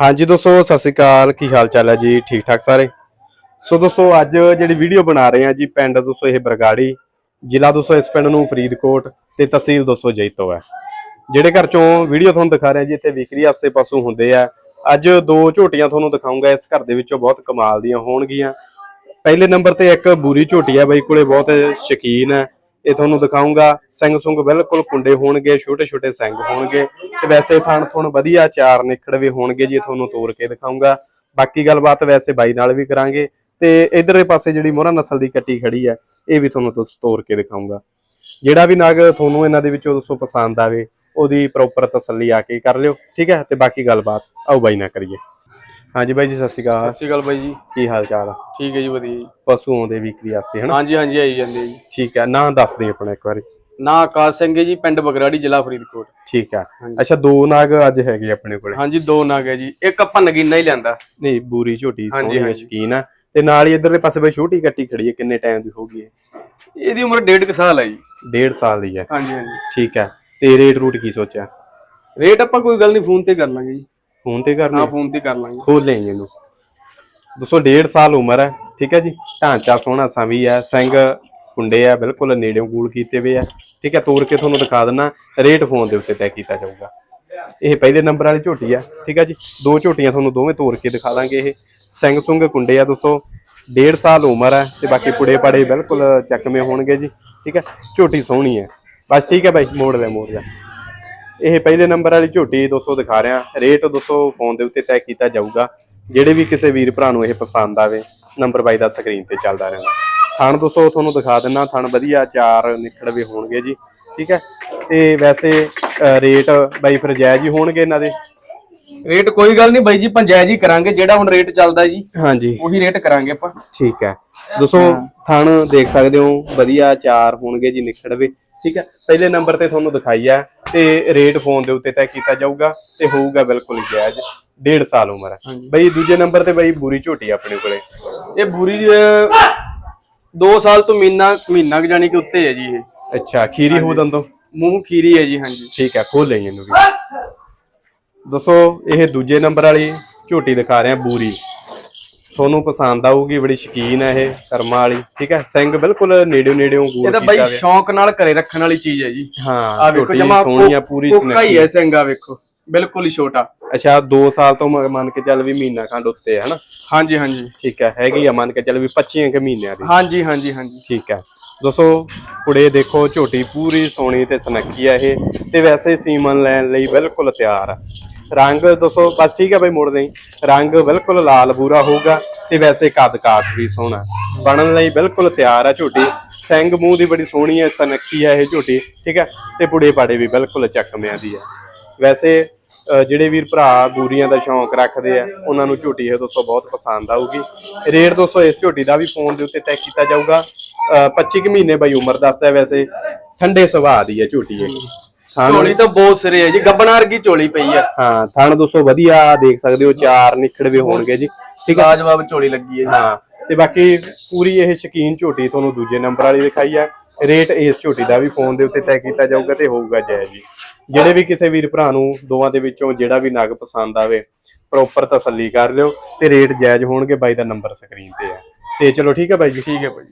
ਹਾਂਜੀ ਦੋਸਤੋ, ਸਤਿ ਸ਼੍ਰੀ ਅਕਾਲ। ਕੀ ਹਾਲ ਚਾਲ ਹੈ ਜੀ? ਠੀਕ ਠਾਕ ਸਾਰੇ? ਸੋ ਦੋਸਤੋ, ਅੱਜ ਜਿਹੜੀ ਵੀਡੀਓ ਬਣਾ ਰਹੇ ਹਾਂ ਜੀ, ਪਿੰਡ ਦੋਸਤੋ, ਇਹ ਬਰਗਾੜੀ, ਜ਼ਿਲ੍ਹਾ ਦੋਸਤੋ, ਇਸ ਪਿੰਡ ਨੂੰ ਫਰੀਦਕੋਟ ਤੇ ਤਹਿਸੀਲ ਦੋਸਤੋ, ਜੈਤੋ ਹੈ। ਜਿਹੜੇ ਘਰ ਚੋਂ ਵੀਡੀਓ ਤੁਹਾਨੂੰ ਦਿਖਾ ਰਹੇ ਜੀ, ਇੱਥੇ ਵਿਕਰੀ ਆਸੇ ਪਾਸੋਂ ਹੁੰਦੇ ਆ। ਅੱਜ ਦੋ ਝੋਟੀਆਂ ਤੁਹਾਨੂੰ ਦਿਖਾਉਂਗਾ, ਇਸ ਘਰ ਦੇ ਵਿੱਚੋਂ ਬਹੁਤ ਕਮਾਲ ਦੀਆਂ ਹੋਣਗੀਆਂ। ਪਹਿਲੇ ਨੰਬਰ ਤੇ ਇੱਕ ਬੂਰੀ ਝੋਟੀ ਹੈ, ਬਾਈ ਕੋਲੇ ਬਹੁਤ ਸ਼ਕੀਨ ਹੈ। ਇਹ ਤੁਹਾਨੂੰ ਦਿਖਾਉਂਗਾ। ਸਿੰਘ ਸੁੰਗ ਬਿਲਕੁਲ ਕੁੰਡੇ ਹੋਣਗੇ, ਛੋਟੇ ਛੋਟੇ ਸਿੰਘ ਹੋਣਗੇ। ਤੇ ਵੈਸੇ ਥਣ ਥੁਣ ਵਧੀਆ ਚਾਰ ਨਿਕੜਵੇ ਹੋਣਗੇ ਜੀ ਤੁਹਾਨੂੰ ਤੋੜ ਕੇ ਦਿਖਾਉਂਗਾ। ਬਾਕੀ ਗੱਲਬਾਤ ਵੈਸੇ ਬਾਈ ਨਾਲ ਵੀ ਕਰਾਂਗੇ। ਤੇ ਇਧਰਲੇ ਪਾਸੇ ਜਿਹੜੀ ਮੋਹਰਾ ਨਸਲ ਦੀ ਕੱਟੀ ਖੜੀ ਹੈ ਇਹ ਵੀ ਤੁਹਾਨੂੰ ਤੁਸ- ਤੋੜ ਕੇ ਦਿਖਾਉਂਗਾ। ਜਿਹੜਾ ਵੀ ਨਾਗ ਤੁਹਾਨੂੰ ਇਹਨਾਂ ਦੇ ਵਿੱਚੋਂ ਦੱਸੋ ਪਸੰਦ ਆਵੇ, ਉਹਦੀ ਪ੍ਰੋਪਰ ਤਸੱਲੀ ਆ ਕੇ ਕਰ ਲਿਓ, ਠੀਕ ਹੈ? ਤੇ ਬਾਕੀ ਗੱਲਬਾਤ ਆਓ ਬਾਈ ਨਾਲ ਕਰੀਏ। ਹਾਂਜੀ ਬਾਈ ਜੀ ਸਤਿ ਸ਼੍ਰੀ ਅਕਾਲ। ਸਤਿ ਸ਼੍ਰੀ ਅਕਾਲ ਬਾਈ ਜੀ। ਕੀ ਹਾਲ ਚਾਲ ਆ? ਠੀਕ ਹੈ ਜੀ ਵਧੀਆ ਜੀ। ਪਸ਼ੂ ਆਉਂਦੇ ਵੀਕਲੀ ਵਾਸਤੇ ਹਨਾ? ਹਾਂਜੀ ਹਾਂਜੀ ਆਈ ਜਾਂਦੇ ਜੀ। ਠੀਕ ਹੈ ਨਾਂ ਦੱਸ ਦੇ ਆਪਣਾ ਇੱਕ ਵਾਰੀ। ਨਾ ਆਕਾਸ਼ ਸਿੰਘ ਹੈ ਜੀ ਪਿੰਡ ਬਗਰਾੜੀ ਜ਼ਿਲ੍ਹਾ ਫਰੀਦਕੋਟ। ਠੀਕ ਹੈ। ਹਾਂਜੀ। ਅੱਛਾ ਦੋ ਨਾਗ ਅੱਜ ਹੈਗੇ ਆਪਣੇ ਕੋਲੇ। ਹਾਂਜੀ ਦੋ ਨਗ ਹੈ ਜੀ। ਇੱਕ ਆਪਾਂ ਨਗੀਨਾ ਹੀ ਲੈਂਦਾ ਨਹੀਂ ਬੂਰੀ ਝੋਟੀ ਸੋਹਣੀ ਹੈ ਹਾਂਜੀ। ਸ਼ਕੀਨ ਆ। ਤੇ ਨਾਲ ਹੀ ਇਧਰਲੇ ਪਾਸੇ ਬਈ ਛੋਟੀ ਕੱਟੀ ਖੜੀ ਹੈ ਕਿੰਨੇ ਟਾਈਮ ਦੀ ਹੋਗੀ ਹੈ ਇਹਦੀ ਉਮਰ ਡੇਢ ਕੁ ਸਾਲ ਹੈ ਜੀ। ਡੇਢ ਸਾਲ ਦੀ ਹੈ। ਹਾਂਜੀ ਹਾਂਜੀ। ਠੀਕ ਹੈ। ਤੇ ਰੇਟ ਰੂਟ ਕੀ ਸੋਚਿਆ? ਰੇਟ ਆਪਾਂ ਕੋਈ ਗੱਲ ਨਹੀਂ ਫੋਨ ਤੇ ਕਰ ਲਾਂਗੇ ਜੀ। ਫੋਨ ਤੇ ਕਰਨੀ? ਹਾਂ ਫੋਨ ਤੇ ਕਰ ਲਾਂਗੇ। ਖੋਲ ਲੈ ਇਹਨੂੰ। ਦੋਸਤੋ ਡੇਢ ਸਾਲ ਉਮਰ ਹੈ ਠੀਕ ਹੈ ਜੀ? ਢਾਂਚਾ ਸੋਹਣਾ ਸਾਵੀ ਹੈ ਸਿੰਘ ਕੁੰਡੇ ਆ ਬਿਲਕੁਲ ਨੇੜਿਓਂ ਗੂਲ ਕੀਤੇ ਹੋਏ ਆ ਠੀਕ ਹੈ? ਤੋੜ ਕੇ ਤੁਹਾਨੂੰ ਦਿਖਾ ਦਿੰਨਾ ਰੇਟ ਫੋਨ ਦੇ ਉੱਤੇ ਤੈਅ ਕੀਤਾ ਜਾਊਗਾ। ਇਹ ਪਹਿਲੇ ਨੰਬਰ ਵਾਲੀ ਝੋਟੀ ਆ ਠੀਕ ਹੈ ਜੀ? ਦੋ ਝੋਟੀਆਂ ਤੁਹਾਨੂੰ ਦੋਵੇਂ ਤੋੜ ਕੇ ਦਿਖਾ ਦਾਂਗੇ ਇਹ। ਸਿੰਘ ਸੁੰਗ ਕੁੰਡੇ ਆ ਦੋਸਤੋ ਡੇਢ ਸਾਲ ਉਮਰ ਹੈ ਤੇ ਬਾਕੀ ਪੁੜੇ ਪੜੇ ਬਿਲਕੁਲ ਚੱਕਵੇਂ ਹੋਣਗੇ ਜੀ ਠੀਕ ਹੈ? ਝੋਟੀ ਸੋਹਣੀ ਹੈ। ਬਸ ਠੀਕ ਹੈ ਬਾਈ ਮੋੜ ਲੈ ਮੋੜ ਜਾ ਇਹ ਪਹਿਲੇ ਨੰਬਰ ਵਾਲੀ ਝੋਟੀ 200 ਦਿਖਾ ਰਿਹਾ। ਰੇਟ 200 ਫੋਨ ਦੇ ਉੱਤੇ ਤੈਅ ਕੀਤਾ ਜਾਊਗਾ। ਜਿਹੜੇ ਵੀ ਕਿਸੇ ਵੀਰ ਭਰਾ ਨੂੰ ਇਹ ਪਸੰਦ ਆਵੇ ਨੰਬਰ ਬਾਈ ਦਾ ਸਕਰੀਨ ਤੇ ਚੱਲਦਾ ਰਹਿੰਦਾ ਥਣ 200 ਤੁਹਾਨੂੰ ਦਿਖਾ ਦਿੰਨਾ ਥਣ ਵਧੀਆ ਚਾਰ ਨਿਕੜਵੇ ਹੋਣਗੇ ਜੀ ਠੀਕ ਹੈ? ਤੇ ਵੈਸੇ ਰੇਟ ਬਾਈ ਫਿਰ ਜਾਇਜ਼ ਹੀ ਹੋਣਗੇ ਇਹਨਾਂ ਦੇ? ਰੇਟ ਕੋਈ ਗੱਲ ਨਹੀਂ ਬਾਈ ਜੀ ਪੰਜਾਇਜ਼ ਹੀ ਕਰਾਂਗੇ ਜਿਹੜਾ ਹੁਣ ਰੇਟ ਚੱਲਦਾ ਜੀ ਹਾਂਜੀ। ਉਹੀ ਰੇਟ ਕਰਾਂਗੇ ਆਪਾਂ। ਠੀਕ ਹੈ। ਦੋਸਤੋ ਥਣ ਦੇਖ ਸਕਦੇ ਹੋ ਵਧੀਆ ਚਾਰ ਹੋਣਗੇ ਜੀ ਨਿਕੜਵੇ ਠੀਕ ਹੈ? ਪਹਿਲੇ ਨੰਬਰ ਤੇ ਤੁਹਾਨੂੰ ਦਿਖਾਈ ਹੈ ਤੇ ਰੇਟ ਫੋਨ ਦੇ ਉੱਤੇ ਤੈਅ ਕੀਤਾ ਜਾਊਗਾ ਤੇ ਹੋਊਗਾ ਬਿਲਕੁਲ ਜਾਇਜ਼ ਡੇਢ ਸਾਲ ਉਮਰ ਹੈ। ਬਈ ਦੂਜੇ ਨੰਬਰ ਤੇ ਬਈ ਬੂਰੀ ਝੋਟੀ ਆ ਆਪਣੇ ਕੋਲੇ। ਇਹ ਬੂਰੀ 2 ਸਾਲ ਤੋਂ ਮਹੀਨਾ ਮਹੀਨਾ ਕੁ ਜਾਣੀ ਕਿ ਉੱਤੇ ਹੈ ਜੀ ਇਹ। ਅੱਛਾ ਖੀਰੀ ਹੋ ਦੰਦੋ ਮੂੰਹ ਖੀਰੀ ਹੈ ਜੀ ਹਾਂਜੀ। ਠੀਕ ਹੈ ਖੋਲ ਲਈ ਇਹਨੂੰ ਵੀ। ਦੋਸਤੋ ਇਹ ਦੂਜੇ ਨੰਬਰ ਵਾਲੀ ਝੋਟੀ ਦਿਖਾ ਰਿਹਾ ਬੂਰੀ। ਤੁਹਾਨੂੰ ਪਸੰਦ ਆਊਗੀ ਬੜੀ ਸ਼ਕੀਨ ਹੈ ਇਹ ਕਰਮਾ ਵਾਲੀ ਠੀਕ ਹੈ ਸਿੰਘ ਬਿਲਕੁਲ ਨੇੜਿਓ ਨੇੜਿਓ ਗੂੜ ਇਹ ਤਾਂ ਬਾਈ ਸ਼ੌਂਕ ਨਾਲ ਘਰੇ ਰੱਖਣ ਵਾਲੀ ਚੀਜ਼ ਹੈ ਜੀ। ਹਾਂ ਆ ਵੇਖੋ ਜਮਾ ਸੋਹਣੀ ਆ ਪੂਰੀ ਕੋਕਾ ਹੀ ਹੈ ਸਿੰਘਾ ਵੇਖੋ। ਬਿਲਕੁਲ ਹੀ ਛੋਟਾ। ਅੱਛਾ 2 ਸਾਲ ਤੋਂ ਮੰਨ ਕੇ ਚੱਲ ਵੀ ਮਹੀਨਾ ਖੰਡ ਉੱਤੇ ਹੈ ਹਨਾ? ਹਾਂਜੀ ਹਾਂਜੀ। ਠੀਕ ਹੈ ਹੈਗੀ ਆ ਮੰਨ ਕੇ ਚੱਲ ਵੀ 25 ਕੇ ਮਹੀਨਿਆਂ ਦੀ। ਹਾਂਜੀ ਹਾਂਜੀ ਹਾਂਜੀ। ਠੀਕ ਹੈ ਦੋਸਤੋ ਕੁੜੇ ਦੇਖੋ ਝੋਟੀ ਪੂਰੀ ਸੋਹਣੀ ਤੇ ਸੁਨੱਖੀ ਆ ਇਹ ਤੇ ਵੈਸੇ ਸੀਮਨ ਲੈਣ ਲਈ ਬਿਲਕੁਲ ਤਿਆਰ ਆ। ਰੰਗ ਦੱਸੋ ਬਸ ਠੀਕ ਹੈ ਬਈ ਮੁੜ ਨਹੀਂ। ਰੰਗ ਬਿਲਕੁਲ ਲਾਲ ਬੂਰਾ ਹੋਊਗਾ ਤੇ ਵੈਸੇ ਕੱਦ ਕਾਠ ਵੀ ਸੋਹਣਾ ਬਣਨ ਲਈ ਬਿਲਕੁਲ ਤਿਆਰ ਆ ਝੋਟੀ। ਸਿੰਘ ਮੂੰਹ ਦੀ ਬੜੀ ਸੋਹਣੀ ਹੈ ਸੁਨੱਖੀ ਹੈ ਇਹ ਝੋਟੀ ਠੀਕ ਹੈ? ਤੇ ਪੁੜੇ ਪਾੜੇ ਵੀ ਬਿਲਕੁਲ ਚੱਕਮਿਆਂ ਦੀ ਹੈ। ਵੈਸੇ ਜਿਹੜੇ ਵੀਰ ਭਰਾ ਬੂਰੀਆਂ ਦਾ ਸ਼ੌਂਕ ਰੱਖਦੇ ਆ ਉਹਨਾਂ ਨੂੰ ਝੋਟੀ ਇਹ ਦੋਸਤੋ ਬਹੁਤ ਪਸੰਦ ਆਊਗੀ। ਰੇਟ ਦੋਸਤੋ ਇਸ ਝੋਟੀ ਦਾ ਵੀ ਫੋਨ ਦੇ ਉੱਤੇ ਤੈਅ ਕੀਤਾ ਜਾਊਗਾ। ਅ, 25 ਕੁ ਮਹੀਨੇ ਬਾਈ ਉਮਰ ਦੱਸਦਾ ਵੈਸੇ। ਠੰਡੇ ਸੁਭਾਅ ਦੀ ਹੈ ਝੋਟੀ ਇਹ। ਝੋਲੀ ਤਾਂ ਬਹੁਤ ਸਿਰੇ ਹੈ ਜੀ ਗੱਬਣ ਵਰਗੀ ਝੋਲੀ ਪਈ ਆ। ਹਾਂ ਥਣ ਦੋਸਤੋ ਵਧੀਆ ਦੇਖ ਸਕਦੇ ਹੋ ਚਾਰ ਨਿਖੜਵੇ ਹੋਣਗੇ ਜੀ। ਠੀਕ ਹੈ ਲਾਜਵਾਬ ਝੋਲੀ ਲੱਗੀ ਹੈ ਜੀ। ਹਾਂ ਤੇ ਬਾਕੀ ਪੂਰੀ ਇਹ ਸ਼ਕੀਨ ਝੋਟੀ ਤੁਹਾਨੂੰ ਦੂਜੇ ਨੰਬਰ ਵਾਲੀ ਦਿਖਾਈ ਹੈ ਰੇਟ ਇਸ ਝੋਟੀ ਦਾ ਵੀ ਫੋਨ ਦੇ ਉੱਤੇ ਤੈਅ ਕੀਤਾ ਜਾਊਗਾ ਤੇ ਹੋਊਗਾ ਜਾਇਜ਼ ਜੀ। ਜਿਹੜੇ ਵੀ ਕਿਸੇ ਵੀਰ ਭਰਾ ਨੂੰ ਦੋਵਾਂ ਦੇ ਵਿੱਚੋਂ ਜਿਹੜਾ ਵੀ ਨਗ ਪਸੰਦ ਆਵੇ ਪ੍ਰੋਪਰ ਤਸੱਲੀ ਕਰ ਲਿਓ ਤੇ ਰੇਟ ਜਾਇਜ਼ ਹੋਣਗੇ ਬਾਈ ਦਾ ਨੰਬਰ ਸਕਰੀਨ ਤੇ ਹੈ ਤੇ ਚਲੋ ਠੀਕ ਹੈ ਬਾਈ ਜੀ। ਠੀਕ ਹੈ ਬਾਈ